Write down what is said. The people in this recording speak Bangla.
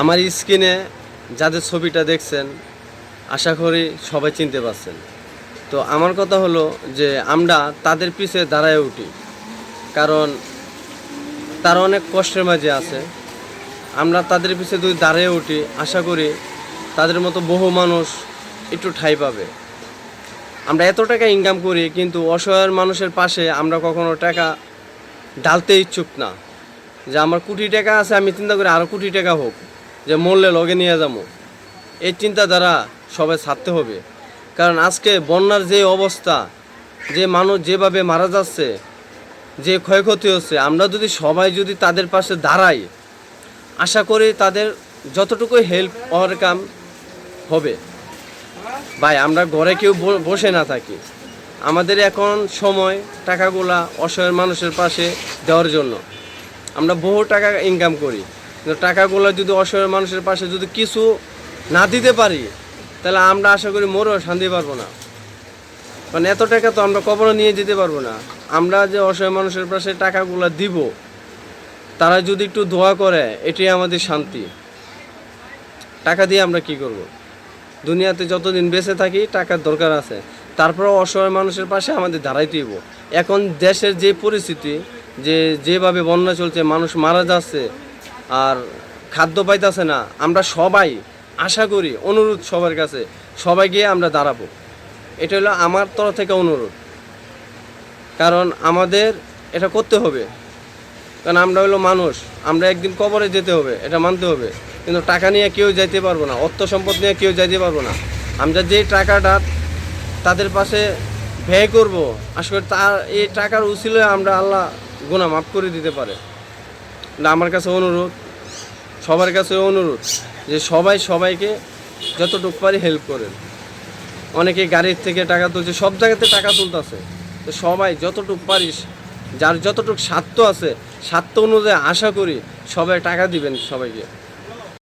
আমার স্ক্রিনে যাদের ছবিটা দেখছেন, আশা করি সবাই চিনতে পারছেন। তো আমার কথা হলো যে আমরা তাদের পিছে দাঁড়ায় উঠি, কারণ তারা অনেক কষ্টের মাঝে আছে। আমরা তাদের পিছে যদি দাঁড়িয়ে উঠি, আশা করি তাদের মতো বহু মানুষ একটু ঠাই পাবে। আমরা এত টাকা ইনকাম করি, কিন্তু অসহায় মানুষের পাশে আমরা কখনো টাকা ডালতে ইচ্ছুক না। যে আমার কোটি টাকা আছে, আমি চিন্তা করি আরও কোটি টাকা হোক। যে মরলে লগে নিয়ে যাব এই চিন্তা চিন্তাধারা সবাই ছাড়তে হবে। কারণ আজকে বন্যার যে অবস্থা, যে মানুষ যেভাবে মারা যাচ্ছে, যে ক্ষয়ক্ষতি হচ্ছে, আমরা যদি সবাই যদি তাদের পাশে দাঁড়াই, আশা করি তাদের যতটুকু হেল্প হওয়ার কাম হবে। ভাই, আমরা ঘরে কেউ বসে না থাকি। আমাদের এখন সময় টাকাগুলা অসহায় মানুষের পাশে দেওয়ার জন্য। আমরা বহু টাকা ইনকাম করি। টাকাগুলো যদি অসহায় মানুষের পাশে যদি কিছু না দিতে পারি, তাহলে আমরা আশা করি মোরও শান্তি পারব না। মানে এত টাকা তো আমরা কখনো নিয়ে যেতে পারব না। আমরা যে অসহায় মানুষের পাশে টাকাগুলো দিব, তারা যদি একটু দোয়া করে, এটাই আমাদের শান্তি। টাকা দিয়ে আমরা কি করব? দুনিয়াতে যতদিন বেঁচে থাকি, টাকার দরকার আছে। তারপরেও অসহায় মানুষের পাশে আমাদের দাঁড়াইতে হইব। এখন দেশের যে পরিস্থিতি, যে যেভাবে বন্যা চলছে, মানুষ মারা যাচ্ছে আর খাদ্য পাইতেছে না। আমরা সবাই আশা করি, অনুরোধ সবার কাছে, সবাই গিয়ে আমরা দাঁড়াবো। এটা হলো আমার তরফ থেকে অনুরোধ। কারণ আমাদের এটা করতে হবে। কারণ আমরা হলো মানুষ, আমরা একদিন কবরে যেতে হবে, এটা মানতে হবে। কিন্তু টাকা নিয়ে কেউ যাইতে পারব না, অর্থ সম্পদ নিয়ে কেউ যাইতে পারব না। আমরা যে টাকাটা তাদের পাশে ব্যয় করব করি তার এই টাকার উচিলে আমরা আল্লাহ গুণা মাফ করে দিতে পারে। না আমার কাছে অনুরোধ, সবার কাছে অনুরোধ যে সবাই সবাইকে যতটুকু পারি হেল্প করেন। অনেকে গাড়ির থেকে টাকা তুলছে, সব জায়গাতে টাকা তুলতেছে। তো সবাই যতটুকু পারিস যার যতটুকু স্বার্থ আছে, স্বার্থ অনুযায়ী আশা করি সবাই টাকা দিবেন সবাইকে।